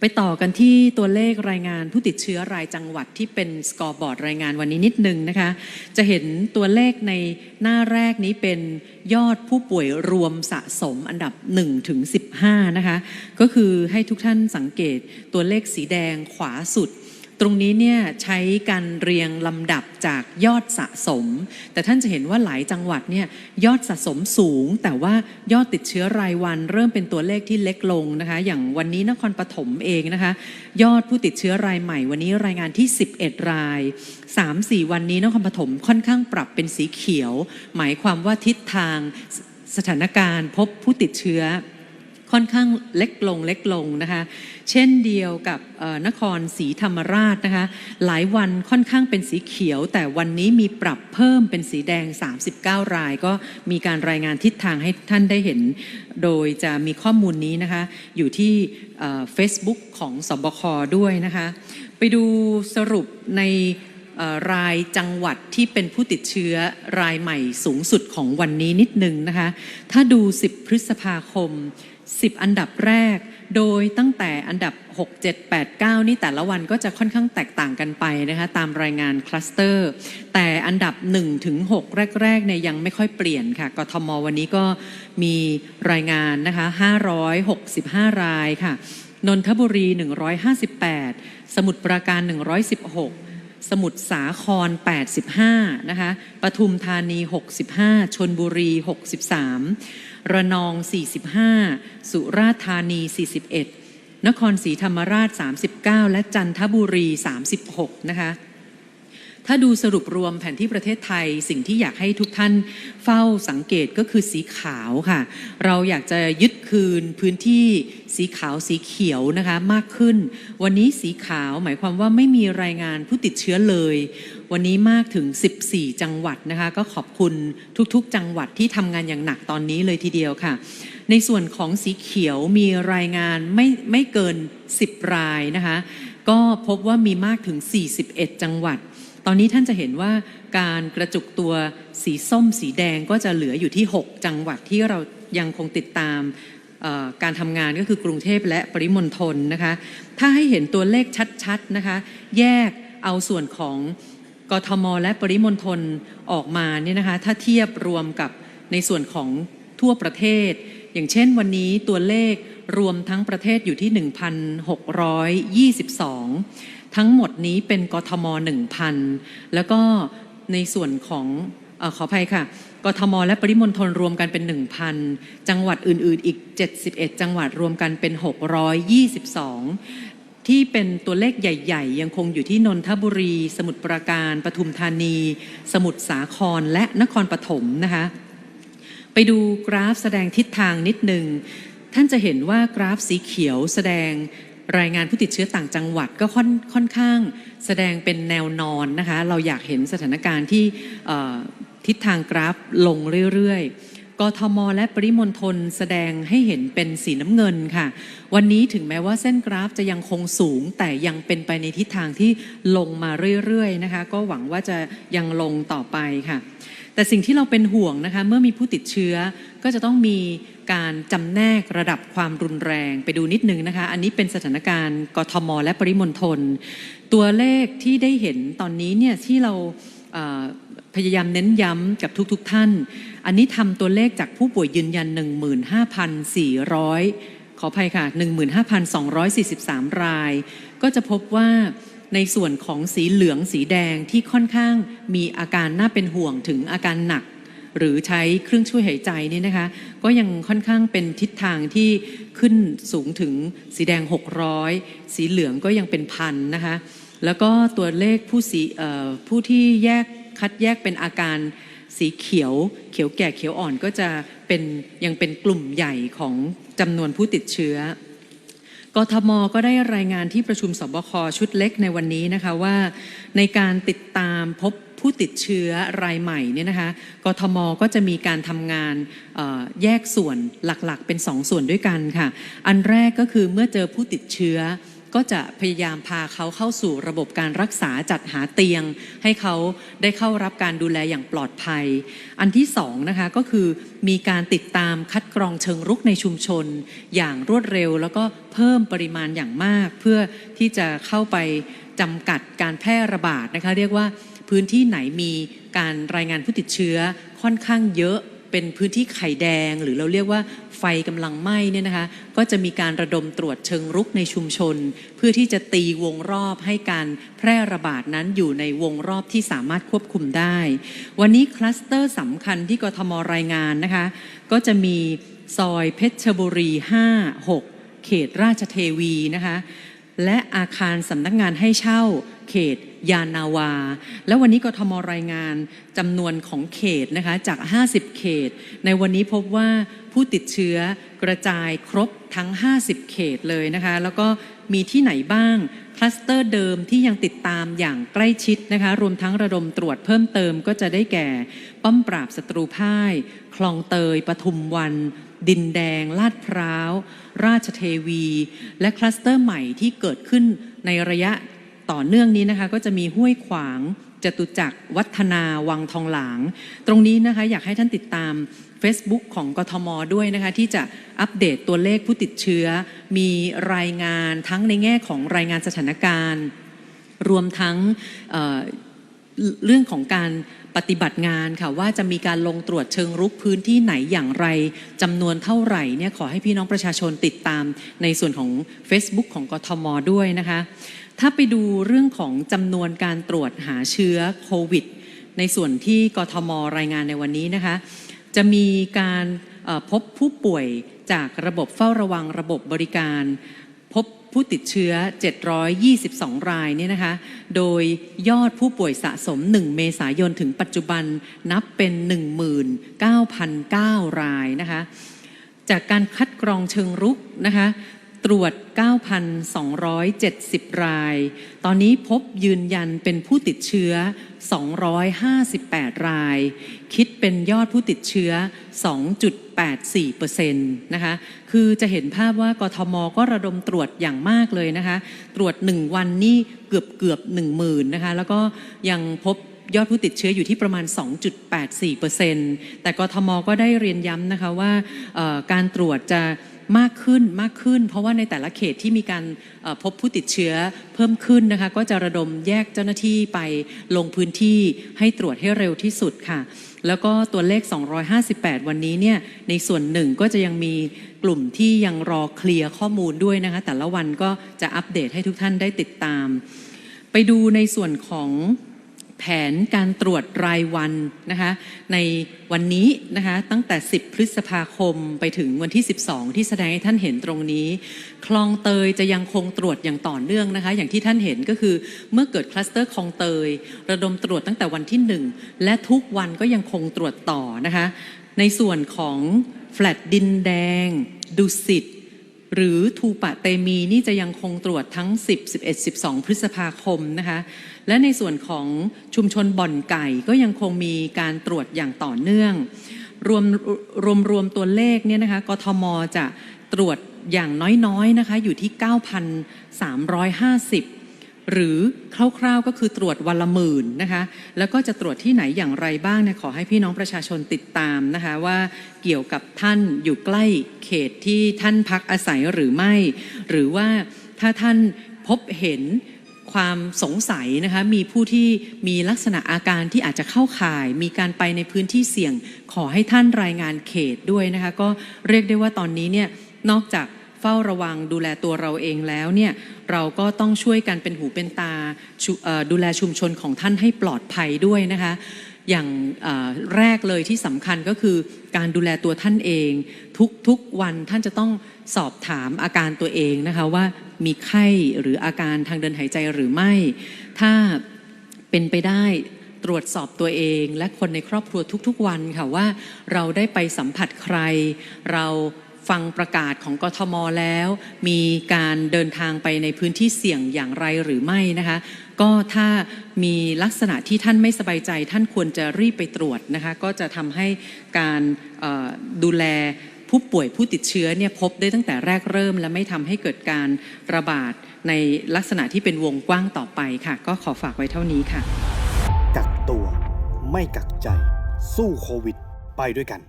ไปต่อกันที่ตัวเลขรายงานผู้ติดเชื้อรายจังหวัดที่เป็นสกอร์บอร์ดรายงานวันนี้นิดนึงนะคะ จะเห็นตัวเลขในหน้าแรกนี้เป็นยอดผู้ป่วยรวมสะสมอันดับ1ถึง15 นะคะ ก็คือให้ทุกท่านสังเกตตัวเลขสีแดงขวาสุด ตรงนี้เนี่ยใช้การเรียงลำดับจากยอดสะสม แต่ท่านจะเห็นว่าหลายจังหวัดเนี่ยยอดสะสมสูง แต่ว่ายอดติดเชื้อรายวันเริ่มเป็นตัวเลขที่เล็กลงนะคะ อย่างวันนี้นครปฐมเองนะคะ ยอดผู้ติดเชื้อรายใหม่ วันนี้รายงานที่ 11 ราย 3-4 วันนี้นครปฐมค่อนข้างปรับเป็นสีเขียว หมายความว่าทิศทางสสถานการณ์พบผู้ติดเชื้อ ค่อนข้างเล็กลงเล็กลงนะคะ เช่นเดียวกับนครศรีธรรมราชนะคะ หลายวันค่อนข้างเป็นสีเขียว แต่วันนี้มีปรับเพิ่มเป็นสีแดง 39 ราย ก็มีการรายงานทิศทางให้ท่านได้เห็น โดยจะมีข้อมูลนี้นะคะ อยู่ที่เฟซบุ๊กของสบคด้วยนะคะ ไปดูสรุปในรายจังหวัดที่เป็นผู้ติดเชื้อรายใหม่สูงสุดของวันนี้นิดนึงนะคะ ถ้าดู 10 พฤษภาคม 10 อันดับแรก โดยตั้งแต่อันดับ 6 7 8 9 นี่แต่ละวันก็จะค่อนข้างแตกต่างกันไปนะคะตามรายงานคลัสเตอร์ แต่อันดับ1ถึง6แรกๆเนี่ยยังไม่ค่อยเปลี่ยนค่ะกทมวันนี้ก็มีรายงานนะคะ565 รายค่ะนนทบุรี 158 สมุทรปราการ 116 สมุทรสาคร 85 นะคะ ปทุมธานี 65 ชนบุรี 63 ระนอง 45 สุราษฎร์ธานี 41 นครศรีธรรมราช 39 และจันทบุรี 36 นะคะ ถ้าดูสรุปรวมแผนที่ประเทศไทย สิ่งที่อยากให้ทุกท่านเฝ้าสังเกตก็คือสีขาวค่ะ เราอยากจะยึดคืนพื้นที่สีขาวสีเขียวนะคะมากขึ้น วันนี้สีขาวหมายความว่าไม่มีรายงานผู้ติดเชื้อเลย วันนี้มากถึง 14 จังหวัดนะคะก็ขอบคุณทุกๆ จังหวัดที่ทำงานอย่างหนักตอนนี้เลยทีเดียวค่ะ ในส่วนของสีเขียวมีรายงานไม่ไม่เกิน 10 รายนะคะก็พบว่ามีมากถึง 41 จังหวัด ตอนนี้ท่านจะเห็นว่าการกระจุกตัวสีส้มสีแดงก็จะเหลืออยู่ที่ 6 จังหวัดที่เรายังคงติดตามการทำงานก็คือกรุงเทพและปริมณฑลนะคะ ถ้าให้เห็นตัวเลขชัดๆนะคะ แยกเอาส่วนของกทม และปริมณฑลออกมาเนี่ยนะคะ ถ้าเทียบรวมกับในส่วนของทั่วประเทศ อย่างเช่นวันนี้ตัวเลขรวมทั้งประเทศอยู่ที่ 1,622 ทั้งหมดนี้เป็นกทม 1,000 แล้วก็ในส่วนของออขออภัยค่ะกทม และปริมณฑลรวมกันเป็น 1,000 จังหวัดอื่นๆ อีก 71 จังหวัดรวมกันเป็น 622ที่เป็นตัวเลขใหญ่ ๆ ยังคงอยู่ที่นนทบุรี สมุทรปราการปทุมธานี สมุทรสาครและนครปฐมนะคะ ไปดูกราฟแสดงทิศทางนิดหนึ่ง ท่านจะเห็นว่ากราฟสีเขียวแสดง รายงานผู้ติดเชื้อต่างจังหวัดก็ค่อนค่อนข้างแสดงเป็นแนวนอนนะคะ เราอยากเห็นสถานการณ์ที่ทิศทางกราฟลงเรื่อยๆ กทม และปริมณฑลแสดงให้เห็นเป็นสีน้ำเงินค่ะ วันนี้ถึงแม้ว่าเส้นกราฟจะยังคงสูง แต่ยังเป็นไปในทิศทางที่ลงมาเรื่อยๆนะคะ ก็หวังว่าจะยังลงต่อไปค่ะ แต่สิ่งที่เราเป็นห่วงนะคะเมื่อมีผู้ติดเชื้อก็จะต้องมีการจำแนกระดับความรุนแรงไปดูนิดนึงนะคะ อันนี้เป็นสถานการณ์กทม และปริมณฑลตัวเลขที่ได้เห็นตอนนี้เนี่ยที่เราพยายามเน้นย้ำกับทุกๆทท่าน อันนี้ทำตัวเลขจากผู้ป่วยยืนยัน 15,400 ขออภัยค่ะ 15,243 ราย ก็จะพบว่า ในส่วนของสีเหลืองสีแดงที่ค่อนข้างมีอาการน่าเป็นห่วงถึงอาการหนัก หรือใช้เครื่องช่วยหายใจนี่นะคะ ก็ยังค่อนข้างเป็นทิศทางที่ขึ้นสูงถึงสีแดง 600 สีเหลืองก็ยังเป็นพันนะคะ แล้วก็ตัวเลขผู้สีผู้ที่แยกคัดแยกเป็นอาการสีเขียว เขียวแก่เขียวอ่อนก็จะเป็นยังเป็นกลุ่มใหญ่ของจำนวนผู้ติดเชื้อ กทมก็ได้รายงานที่ประชุมสบคชุดเล็กในวันนี้นะคะว่าในการติดตามพบผู้ติดเชื้อรายใหม่เนี่ยนะคะ กทมก็จะมีการทำงานแยกส่วนหลักๆ เป็นสองส่วนด้วยกันค่ะ อันแรกก็คือเมื่อเจอผู้ติดเชื้อ ก็จะพยายามพาเขาเข้าสู่ระบบการรักษาจัดหาเตียง ให้เขาได้เข้ารับการดูแลอย่างปลอดภัย อันที่สองนะคะก็คือมีการติดตามคัดกรองเชิงรุกในชุมชน อย่างรวดเร็ว แล้วก็เพิ่มปริมาณอย่างมาก เพื่อที่จะเข้าไปจำกัดการแพร่ระบาดนะคะเรียกว่าพื้นที่ไหนมีการรายงานผู้ติดเชื้อค่อนข้างเยอะ เป็นพื้นที่ไข่แดง หรือเราเรียกว่าไฟกำลังไหม้เนี่ยนะคะก็จะมีการระดมตรวจเชิงรุกในชุมชน เพื่อที่จะตีวงรอบให้การแพร่ระบาดนั้นอยู่ในวงรอบที่สามารถควบคุมได้ วันนี้คลัสเตอร์สำคัญที่กทมรายงานนะคะ ก็จะมีซอยเพชรบุรี 5 6 เขตราชเทวีนะคะ และอาคารสำนักงานให้เช่า เขตยานาวา แล้ววันนี้กทมรายงานจำนวนของเขตนะคะจาก 50 เขต ในวันนี้พบว่าผู้ติดเชื้อกระจายครบทั้ง 50 เขตเลยนะคะ แล้วก็มีที่ไหนบ้าง คลัสเตอร์เดิมที่ยังติดตามอย่างใกล้ชิดนะคะรวมทั้งระดมตรวจเพิ่มเติมก็จะได้แก่ ป้อมปราบศัตรูพ่าย คลองเตย ปทุมวัน ดินแดง ลาดพร้าว ราชเทวี และคลัสเตอร์ใหม่ที่เกิดขึ้นในระยะต่อเนื่องนี้นะคะก็จะมีห้วยขวาง จตุจักรวัฒนาวังทองหลาง ตรงนี้นะคะอยากให้ท่านติดตาม Facebook ของกทมด้วยนะคะที่จะอัปเดตตัวเลขผู้ติดเชื้อ มีรายงานทั้งในแง่ของรายงานสถานการณ์ รวมทั้ง เรื่องของการปฏิบัติงานค่ะว่าจะมีการลงตรวจเชิงรุกพื้นที่ไหนอย่างไรจำนวนเท่าไหร่เนี่ยขอให้พี่น้องประชาชนติดตามในส่วนของ Facebook ของกทมด้วยนะคะ ถ้าไปดูเรื่องของจำนวนการตรวจหาเชื้อโควิด ในส่วนที่กทมรายงานในวันนี้นะคะ จะมีการพบผู้ป่วยจากระบบเฝ้าระวังระบบบริการ พบ ผู้ติดเชื้อ 722 รายเนี่ยนะคะ โดยยอดผู้ป่วยสะสม 1 เมษายนถึงปัจจุบันนับเป็น 19,009 รายนะคะ จากการคัดกรองเชิงรุกนะคะ ตรวจ 9,270 ราย ตอนนี้พบยืนยันเป็นผู้ติดเชื้อ 258 ราย คิดเป็นยอดผู้ติดเชื้อ 2.84%นะคะ คือจะเห็นภาพว่ากทมก็ระดมตรวจอย่างมากเลยนะคะ ตรวจ 1 วันนี่เกือบเกือบ1 0,000นะคะ แล้วก็ยังพบยอดผู้ติดเชื้ออยู่ที่ประมาณ 2.84%แต่กทมก็ได้เรียนย้ำนะคะว่าการตรวจจะ มากขึ้นมากขึ้น เพราะว่าในแต่ละเขตที่มีการพบผู้ติดเชื้อเพิ่มขึ้นนะคะก็จะระดมแยกเจ้าหน้าที่ไปลงพื้นที่ให้ตรวจให้เร็วที่สุดค่ะ แล้วก็ตัวเลข 258 วันนี้เนี่ยในส่วนหนึ่งก็จะยังมีกลุ่มที่ยังรอเคลียร์ข้อมูลด้วยนะคะแต่ละวันก็จะอัปเดตให้ทุกท่านได้ติดตาม ไปดูในส่วนของ แผนการตรวจรายวันนะคะในวันนี้นะคะตั้งแต่ 10 พฤษภาคมไปถึงวันที่ 12 ที่แสดงให้ท่านเห็นตรงนี้ คลองเตยจะยังคงตรวจอย่างต่อเนื่องนะคะ อย่างที่ท่านเห็นก็คือเมื่อเกิดคลัสเตอร์คลองเตย ระดมตรวจตั้งแต่วันที่ 1 และทุกวันก็ยังคงตรวจต่อนะคะ ในส่วนของแฟลตดินแดงดุสิต หรือทูปะเตมีนี่จะยังคงตรวจทั้ง 10 11 12 พฤษภาคมนะคะและในส่วนของชุมชนบ่อนไก่ก็ยังคงมีการตรวจอย่างต่อเนื่อง รวมรวมรวมตัวเลขเนี่ยนะคะกทมจะตรวจอย่างน้อยๆนะคะอยู่ที่ 9,350 หรือคร่าวๆก็คือตรวจวันละหมื่นนะคะแล้วก็จะตรวจที่ไหนอย่างไรบ้างเนี่ยขอให้พี่น้องประชาชนติดตามนะคะว่าเกี่ยวกับท่านอยู่ใกล้เขตที่ท่านพักอาศัยหรือไม่ หรือว่าถ้าท่านพบเห็นความสงสัยนะคะมีผู้ที่มีลักษณะอาการที่อาจจะเข้าข่าย มีการไปในพื้นที่เสี่ยง ขอให้ท่านรายงานเขตด้วยนะคะก็เรียกได้ว่าตอนนี้เนี่ยนอกจาก ฝ้าระวังดูแลตัวเราเองแล้วเนี่ยเราก็ต้องช่วยกันเป็นหูเป็นตาดูแลชุมชนของท่านให้ปลอดภัยด้วยนะคะอย่างแรกเลยที่สำคัญก็คือการดูแลตัวท่านเอง ทุกๆวันท่านจะต้องสอบถามอาการตัวเองนะคะว่ามีไข้หรืออาการทางเดินหายใจหรือไม่ ถ้าเป็นไปได้ตรวจสอบตัวเอง และคนในครอบครัวทุกๆวันค่ะว่าเราได้ไปสัมผัสใคร เรา ฟังประกาศของกทมแล้ว มีการเดินทางไปในพื้นที่เสี่ยงอย่างไรหรือไม่นะคะ ก็ถ้ามีลักษณะที่ท่านไม่สบายใจ ท่านควรจะรีบไปตรวจนะคะ ก็จะทำให้การดูแลผู้ป่วยผู้ติดเชื้อเนี่ยพบได้ตั้งแต่แรกเริ่ม และไม่ทำให้เกิดการระบาดในลักษณะที่เป็นวงกว้างต่อไปค่ะ ก็ขอฝากไว้เท่านี้ค่ะ กักตัว ไม่กักใจ สู้โควิด ไปด้วยกัน